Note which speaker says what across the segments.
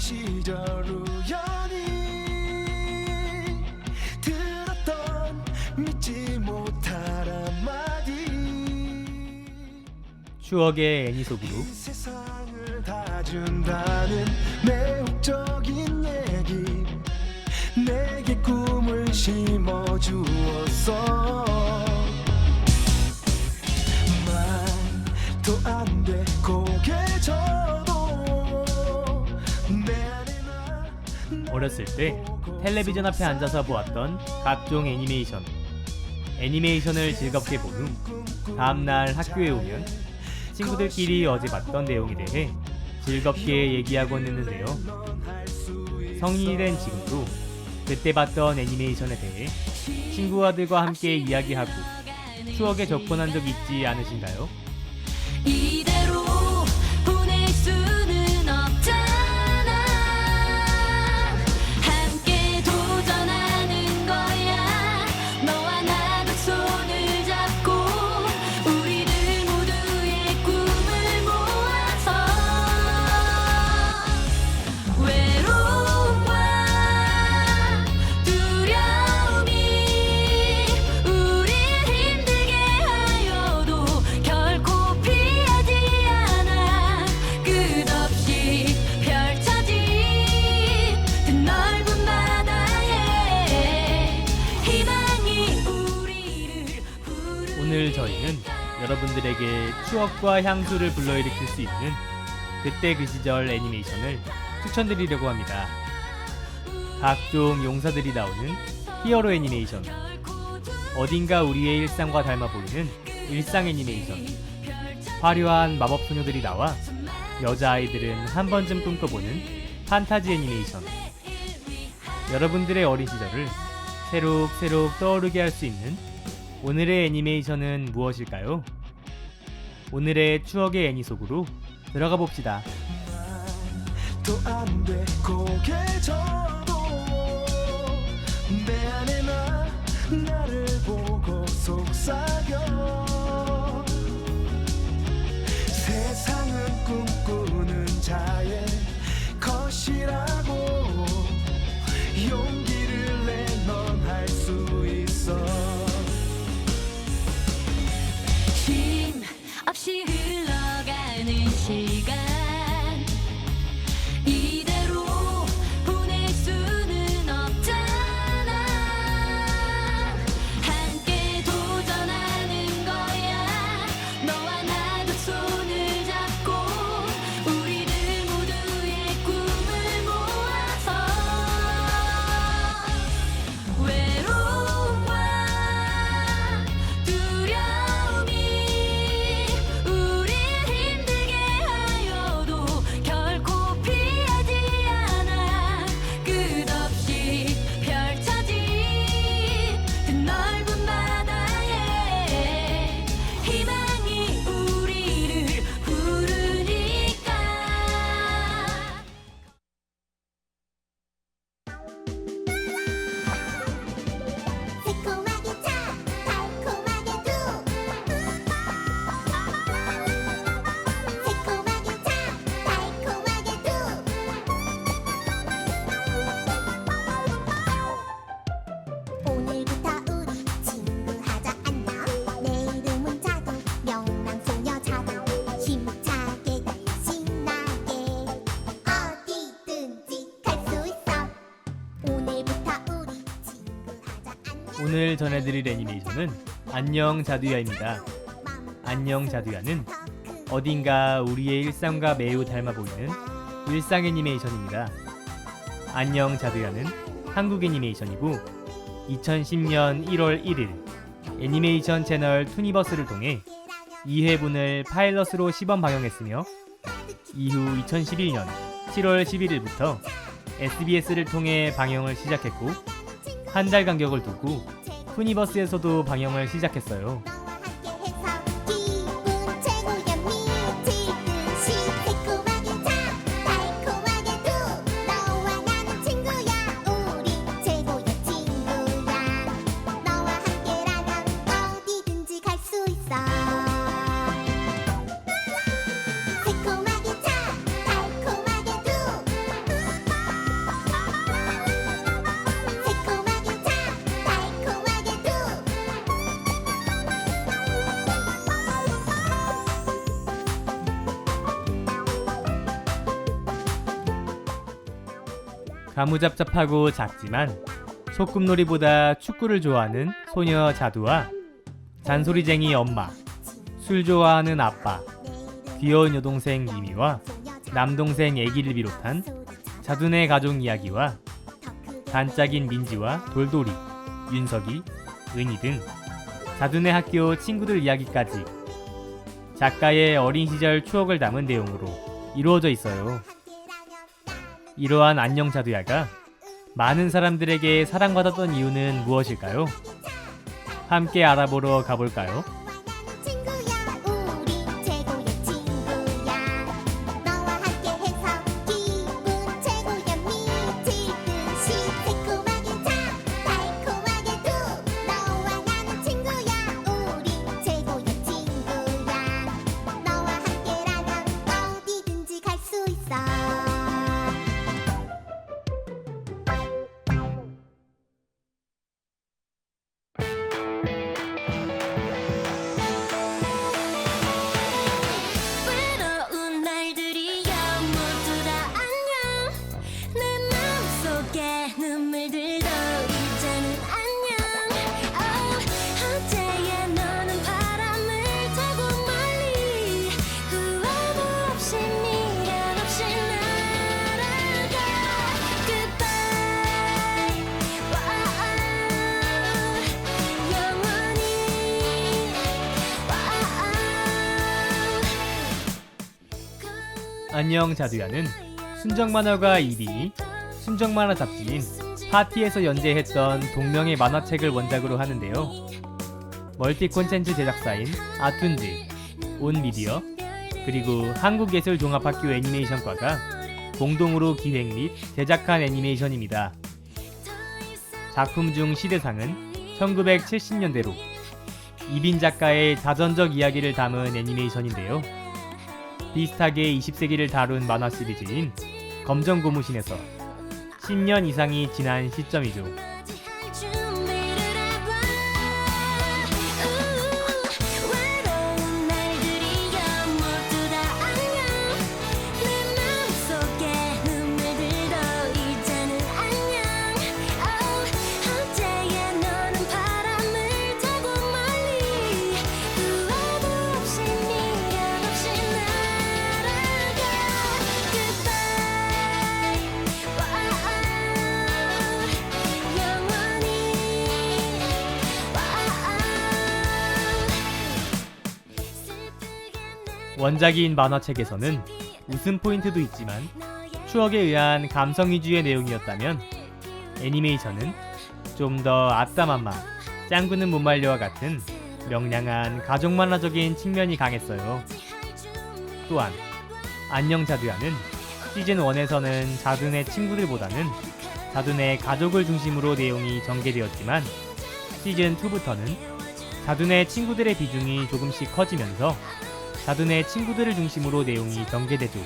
Speaker 1: 시절 우연히 들었던 믿지 못할 한마디.
Speaker 2: 추억의 애니 속으로.
Speaker 1: 이 세상을 다 준다는
Speaker 2: 어렸을 때 텔레비전 앞에 앉아서 보았던 각종 애니메이션. 애니메이션을 즐겁게 본 후 다음날 학교에 오면 친구들끼리 어제 봤던 내용에 대해 즐겁게 얘기하곤 했는데요. 성인이 된 지금도 그때 봤던 애니메이션에 대해 친구들과 함께 이야기하고 추억에 접근한 적 있지 않으신가요? 추억과 향수를 불러일으킬 수 있는 그때 그 시절 애니메이션을 추천드리려고 합니다. 각종 용사들이 나오는 히어로 애니메이션, 어딘가 우리의 일상과 닮아 보이는 일상 애니메이션, 화려한 마법 소녀들이 나와 여자아이들은 한 번쯤 꿈꿔보는 판타지 애니메이션. 여러분들의 어린 시절을 새록새록 떠오르게 할 수 있는 오늘의 애니메이션은 무엇일까요? 오늘의 추억의 애니 속으로 들어가 봅시다.
Speaker 1: 내 안에 나
Speaker 2: 전해드릴 애니메이션은 안녕 자두야입니다. 안녕 자두야는 어딘가 우리의 일상과 매우 닮아 보이는 일상 애니메이션입니다. 안녕 자두야는 한국 애니메이션이고 2010년 1월 1일 애니메이션 채널 투니버스를 통해 2회분을 파일럿으로 시범 방영했으며 이후 2011년 7월 11일부터 SBS를 통해 방영을 시작했고 한 달 간격을 두고 투니버스에서도 방영을 시작했어요.
Speaker 1: 가무잡잡하고 작지만 소꿉놀이보다 축구를 좋아하는 소녀 자두와 잔소리쟁이 엄마, 술 좋아하는 아빠, 귀여운 여동생 미미와 남동생 애기를 비롯한 자두네 가족 이야기와 반짝인 민지와 돌돌이, 윤석이, 은희 등 자두네 학교 친구들 이야기까지 작가의 어린 시절 추억을 담은 내용으로 이루어져 있어요. 이러한 안녕 자두야가 많은 사람들에게 사랑받았던 이유는 무엇일까요? 함께 알아보러 가볼까요?
Speaker 2: 안녕
Speaker 1: 자두야는 순정 만화가 1위, 순정 만화 잡지인 파티에서 연재했던 동명의 만화책을 원작으로 하는데요. 멀티 콘텐츠 제작사인 아툰즈, 온미디어, 그리고 한국예술종합학교 애니메이션과가 공동으로 기획 및 제작한 애니메이션입니다. 작품 중 시대상은 1970년대로 이빈 작가의 자전적 이야기를 담은 애니메이션인데요. 비슷하게 20세기를 다룬 만화 시리즈인 검정 고무신에서 10년 이상이 지난 시점이죠. 원작인 만화책에서는 웃음 포인트도 있지만 추억에 의한 감성 위주의 내용이었다면 애니메이션은 좀 더 아따맘마, 짱구는 못 말려와 같은 명량한 가족 만화적인 측면이 강했어요. 또한 안녕 자두야는 시즌 1에서는 자두네 친구들보다는 자두네 가족을 중심으로 내용이 전개되었지만 시즌 2부터는 자두네 친구들의 비중이 조금씩 커지면서 자두네 친구들을 중심으로 내용이 전개되죠.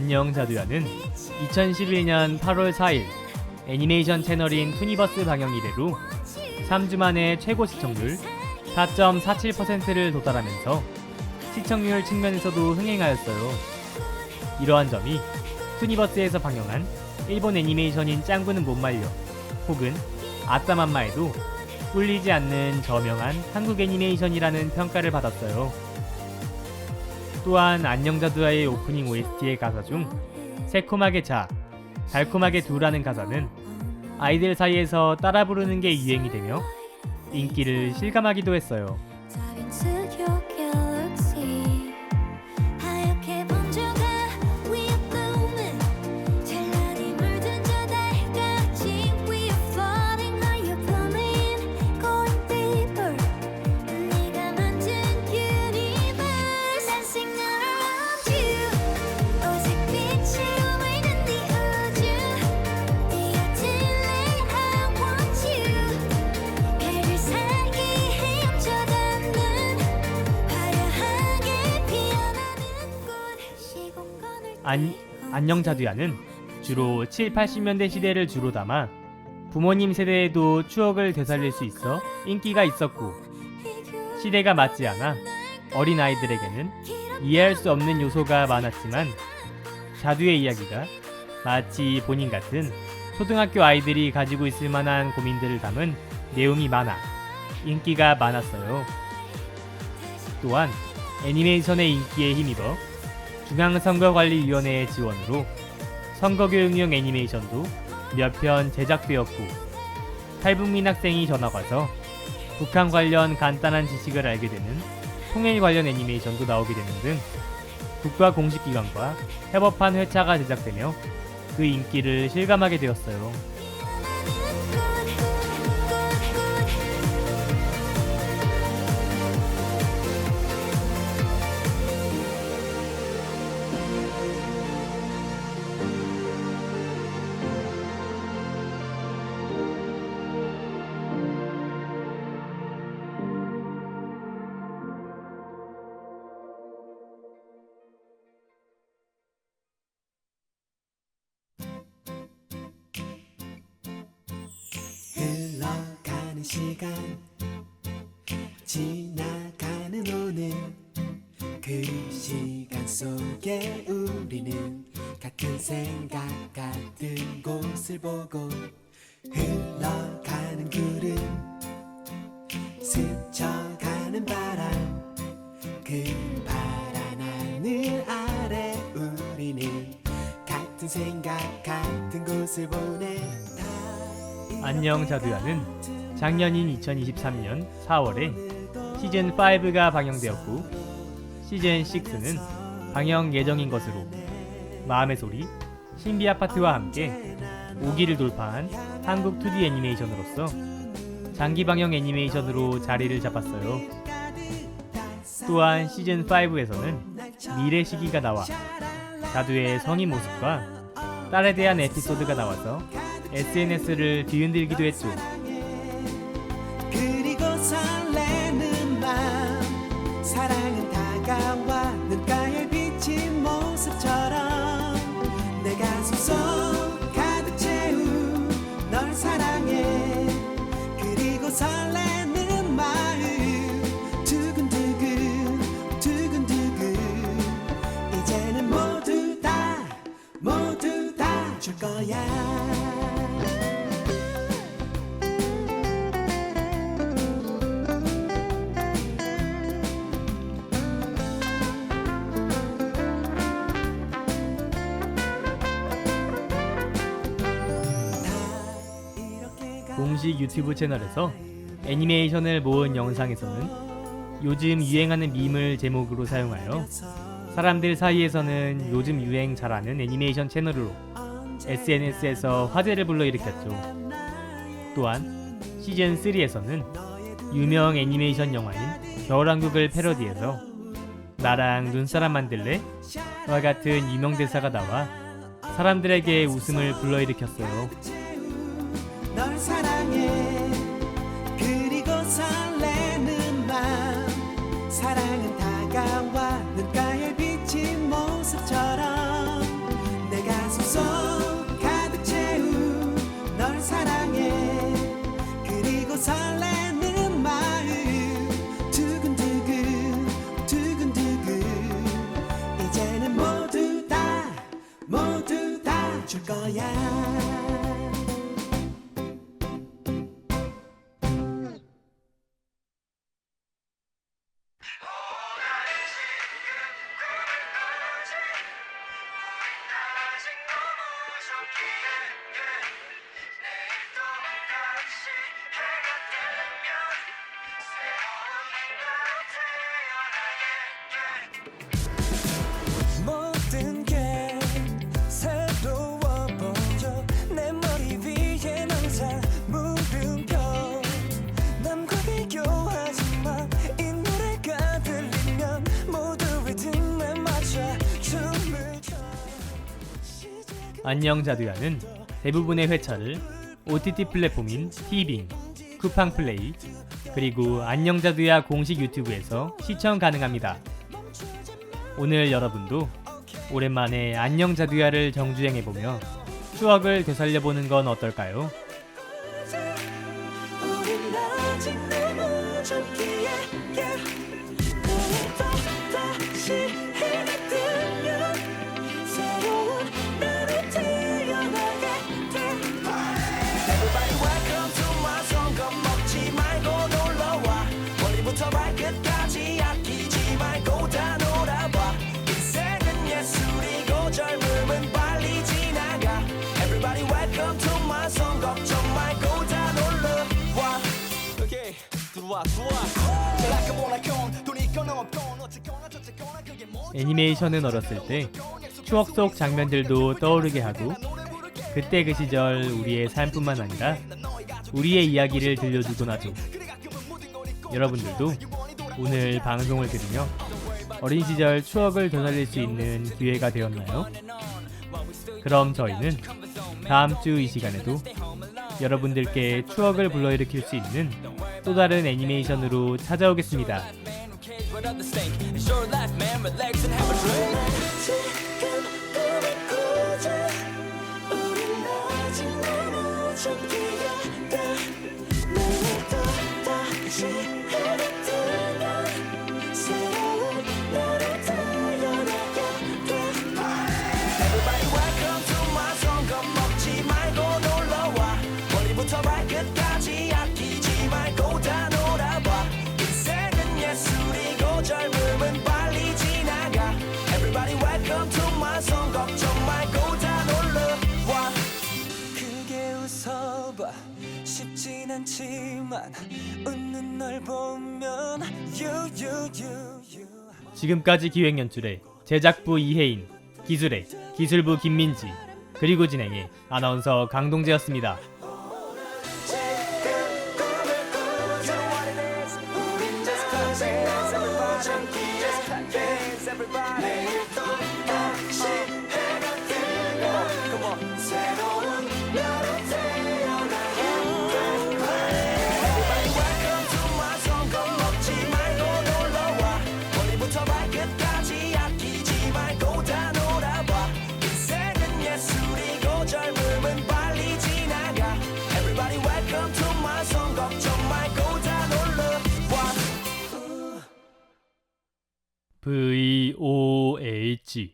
Speaker 2: 안녕 자두야는 2011년 8월 4일 애니메이션 채널인 투니버스 방영 이래로 3주 만에 최고 시청률 4.47%를 도달하면서 시청률 측면에서도 흥행하였어요. 이러한 점이 투니버스에서 방영한 일본 애니메이션인 짱구는 못 말려 혹은 아따맘마에도 꿀리지 않는 저명한 한국 애니메이션이라는 평가를 받았어요. 또한 안녕자두아의 오프닝 OST의 가사 중 새콤하게 자, 달콤하게 두라는 가사는 아이들 사이에서 따라 부르는 게 유행이 되며 인기를 실감하기도 했어요. 안, 안녕 자두야는 주로 7, 80년대 시대를 주로 담아 부모님 세대에도 추억을 되살릴 수 있어 인기가 있었고 시대가 맞지 않아 어린 아이들에게는 이해할 수 없는 요소가 많았지만 자두의 이야기가 마치 본인 같은 초등학교 아이들이 가지고 있을 만한 고민들을 담은 내용이 많아 인기가 많았어요. 또한 애니메이션의 인기에 힘입어 중앙선거관리위원회의 지원으로 선거교육용 애니메이션도 몇 편 제작되었고 탈북민 학생이 전학 와서 북한 관련 간단한 지식을 알게 되는 통일 관련 애니메이션도 나오게 되는 등 국가 공식기관과 협업한 회차가 제작되며 그 인기를 실감하게 되었어요.
Speaker 3: 흘러가는 시간. 지나가는 오늘. 그 시간 속에 우리는 같은 생각 같은 곳을 보고 흘러가는 구름. 스쳐가는 바람. 그 파란 하늘 아래 우리는 같은 생각 같은 곳을 다
Speaker 2: 안녕 자두야는 작년인 2023년 4월에 시즌 5가 방영되었고 시즌 6는 방영 예정인 것으로 마음의 소리, 신비 아파트와 함께 5기를 돌파한 한국 2D 애니메이션으로서 장기 방영 애니메이션으로 자리를 잡았어요. 또한 시즌 5에서는 미래 시기가 나와 자두의 성인 모습과 딸에 대한 에피소드가 나와서 SNS를 뒤흔들기도 했죠.
Speaker 3: 설레는 마음 두근두근 두근두근. 이제는 모두 다 모두 다 줄 거야
Speaker 2: 공식 유튜브 채널에서 애니메이션을 모은 영상에서는 요즘 유행하는 밈을 제목으로 사용하여 사람들 사이에서는 요즘 유행 잘하는 애니메이션 채널로 SNS에서 화제를 불러일으켰죠. 또한 시즌 3에서는 유명 애니메이션 영화인 겨울왕국을 패러디해서 나랑 눈사람 만들래? 와 같은 유명 대사가 나와 사람들에게 웃음을 불러일으켰어요. 안녕 자두야는 대부분의 회차를 OTT 플랫폼인 티빙, 쿠팡 플레이, 그리고 안녕 자두야 공식 유튜브에서 시청 가능합니다. 오늘 여러분도 오랜만에 안녕 자두야를 정주행해보며 추억을 되살려보는 건 어떨까요? 애니메이션은 어렸을 때 추억 속 장면들도 떠오르게 하고 그때 그 시절 우리의 삶뿐만 아니라 우리의 이야기를 들려주곤 하죠. 여러분들도 오늘 방송을 들으며 어린 시절 추억을 되살릴 수 있는 기회가 되었나요? 그럼 저희는 다음 주 이 시간에도 여러분들께 추억을 불러일으킬 수 있는 또 다른 애니메이션으로 찾아오겠습니다.
Speaker 4: Your life, man. Relax and have a drink. 않지만 웃는 널 보면 you you you you.
Speaker 2: 지금까지 기획 연출의 제작부 이혜인, 기술의 기술부 김민지, 그리고 진행의 아나운서 강동재였습니다.
Speaker 4: 젊음은
Speaker 2: VOH